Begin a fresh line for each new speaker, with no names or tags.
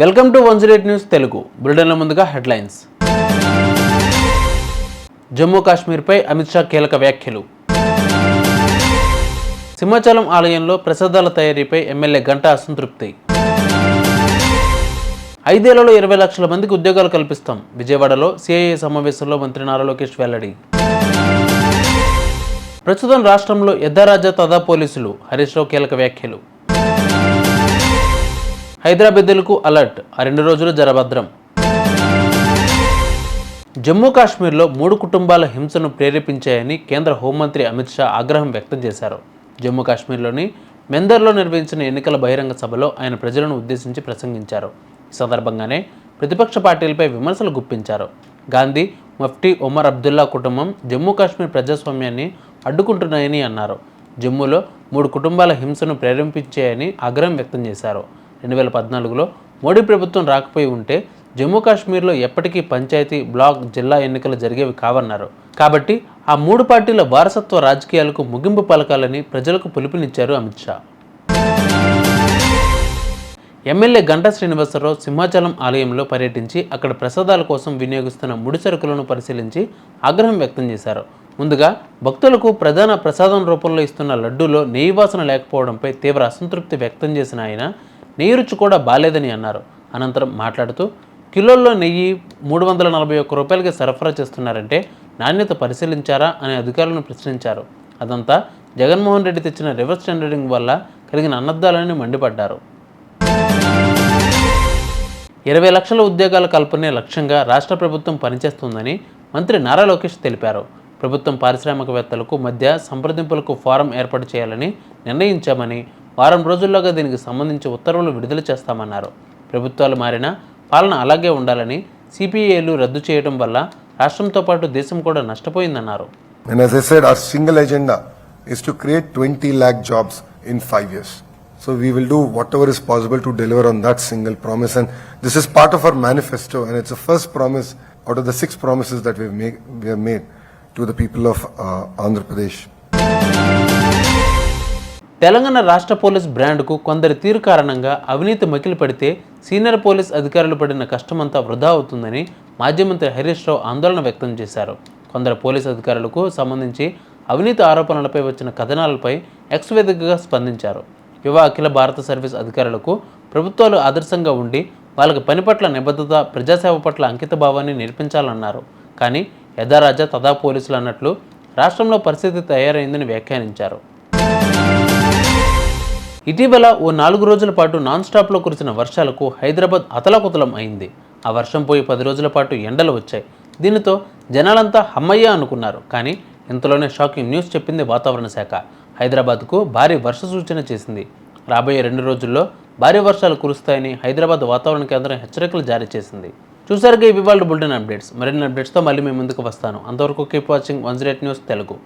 Welcome to one zero news Telugu. బులెటిన్ల ముందుగా headlines. Jammu కాశ్మీర్పై అమిత్ షా కీలక వ్యాఖ్యలు. సింహాచలం ఆలయంలో ప్రసాదాల తయారీపై ఎమ్మెల్యే గంట అసంతృప్తి. ఐదేళ్ళలో ఇరవై లక్షల మందికి ఉద్యోగాలు కల్పిస్తాం. విజయవాడలో సిఐఏ సమావేశంలో మంత్రి నారా లోకేష్ వెల్లడి. ప్రస్తుతం రాష్ట్రంలో యద్దారాజా తదా పోలీసులు. హరీష్ రావు కీలక వ్యాఖ్యలు. హైదరాబాద్లకు అలర్ట్. ఆ రెండు రోజులు జరభద్రం జమ్మూ కాశ్మీర్లో మూడు కుటుంబాల హింసను ప్రేరేపించాయని కేంద్ర హోంమంత్రి అమిత్ షా ఆగ్రహం వ్యక్తం చేశారు. జమ్మూ కాశ్మీర్లోని మెందర్లో నిర్వహించిన ఎన్నికల బహిరంగ సభలో ఆయన ప్రజలను ఉద్దేశించి ప్రసంగించారు. ఈ సందర్భంగానే ప్రతిపక్ష పార్టీలపై విమర్శలు గుప్పించారు. గాంధీ మఫ్టీ ఒమర్ అబ్దుల్లా కుటుంబం జమ్మూ కాశ్మీర్ ప్రజాస్వామ్యాన్ని అడ్డుకుంటున్నాయని అన్నారు. జమ్మూలో మూడు కుటుంబాల హింసను ప్రేరేపించాయని ఆగ్రహం వ్యక్తం చేశారు. రెండు వేల పద్నాలుగులో మోడీ ప్రభుత్వం రాకపోయి ఉంటే జమ్మూ కాశ్మీర్లో ఎప్పటికీ పంచాయతీ బ్లాక్ జిల్లా ఎన్నికలు జరిగేవి కావన్నారు. కాబట్టి ఆ మూడు పార్టీల వారసత్వ రాజకీయాలకు ముగింపు పలకాలని ప్రజలకు పిలుపునిచ్చారు అమిత్ షా. ఎమ్మెల్యే గంటా శ్రీనివాసరావు సింహాచలం ఆలయంలో పర్యటించి అక్కడ ప్రసాదాల కోసం వినియోగిస్తున్న ముడి సరుకులను పరిశీలించి ఆగ్రహం వ్యక్తం చేశారు. ముందుగా భక్తులకు ప్రధాన ప్రసాదం రూపంలో ఇస్తున్న లడ్డూలో నెయ్యి వాసన లేకపోవడంపై తీవ్ర అసంతృప్తి వ్యక్తం చేసిన ఆయన నెయ్యి రుచి కూడా బాలేదని అన్నారు. అనంతరం మాట్లాడుతూ కిలోల్లో నెయ్యి మూడు వందల నలభై ఒక్క రూపాయలకి సరఫరా చేస్తున్నారంటే నాణ్యత పరిశీలించారా అని అధికారులను ప్రశ్నించారు. అదంతా జగన్మోహన్ రెడ్డి తెచ్చిన రివర్స్ టెండరింగ్ వల్ల కలిగిన అనర్థాలని మండిపడ్డారు. ఇరవై లక్షల ఉద్యోగాల కల్పనే లక్ష్యంగా రాష్ట్ర ప్రభుత్వం పనిచేస్తుందని మంత్రి నారా లోకేష్ తెలిపారు. ప్రభుత్వం పారిశ్రామికవేత్తలకు మధ్య సంప్రదింపులకు ఫారం ఏర్పాటు చేయాలని నిర్ణయించామని వారం రోజుల్లోగా దీనికి సంబంధించి ఉత్తర్వులు విడుదల చేస్తామన్నారు ప్రభుత్వాలు మారినా పాలన అలాగే ఉండాలని సిపిఐలు రద్దు చేయడం వల్ల రాష్ట్రంతో పాటు దేశం కూడా నష్టపోయిందన్నారు
And as I said, our single agenda is to create 20 lakh jobs in five years. So we will do whatever is possible to deliver on that single promise. And this is part of our manifesto, and it's the first promise out of the six promises that we've made, we have made to the people of uh, Andhra Pradesh.
Telangana రాష్ట్ర police బ్రాండ్కు కొందరి తీరు కారణంగా అవినీతి మకిలి పడితే senior police అధికారులు పడిన కష్టమంతా వృధా అవుతుందని మాజీ మంత్రి హరీష్ రావు ఆందోళన వ్యక్తం చేశారు. కొందరు పోలీస్ అధికారులకు సంబంధించి అవినీతి ఆరోపణలపై వచ్చిన కథనాలపై ఎక్స్ వేదికగా స్పందించారు. యువ అఖిల భారత సర్వీస్ అధికారులకు ప్రభుత్వాలు ఆదర్శంగా ఉండి వాళ్ళకి పని పట్ల నిబద్ధత ప్రజాసేవ పట్ల అంకిత భావాన్ని నేర్పించాలన్నారు. కానీ యథారాజా తదా పోలీసులు అన్నట్లు రాష్ట్రంలో పరిస్థితి తయారైందని వ్యాఖ్యానించారు. ఇటీవల ఓ నాలుగు రోజుల పాటు నాన్ స్టాప్లో కురిసిన వర్షాలకు హైదరాబాద్ అతలకుతలం అయింది. ఆ వర్షం పోయి పది రోజుల పాటు ఎండలు వచ్చాయి. దీనితో జనాలంతా హమ్మయ్య అనుకున్నారు. కానీ ఇంతలోనే షాకింగ్ న్యూస్ చెప్పింది వాతావరణ శాఖ. హైదరాబాద్కు భారీ వర్ష సూచన చేసింది. రాబోయే రెండు రోజుల్లో భారీ వర్షాలు కురుస్తాయని హైదరాబాద్ వాతావరణ కేంద్రం హెచ్చరికలు జారీ చేసింది. చూసారుగా ఇవి వాళ్ళ బులెటిన్ అప్డేట్స్. మరిన్ని అప్డేట్స్తో మళ్ళీ మీ ముందుకు వస్తాను. అంతవరకు keep watching one news Telugu.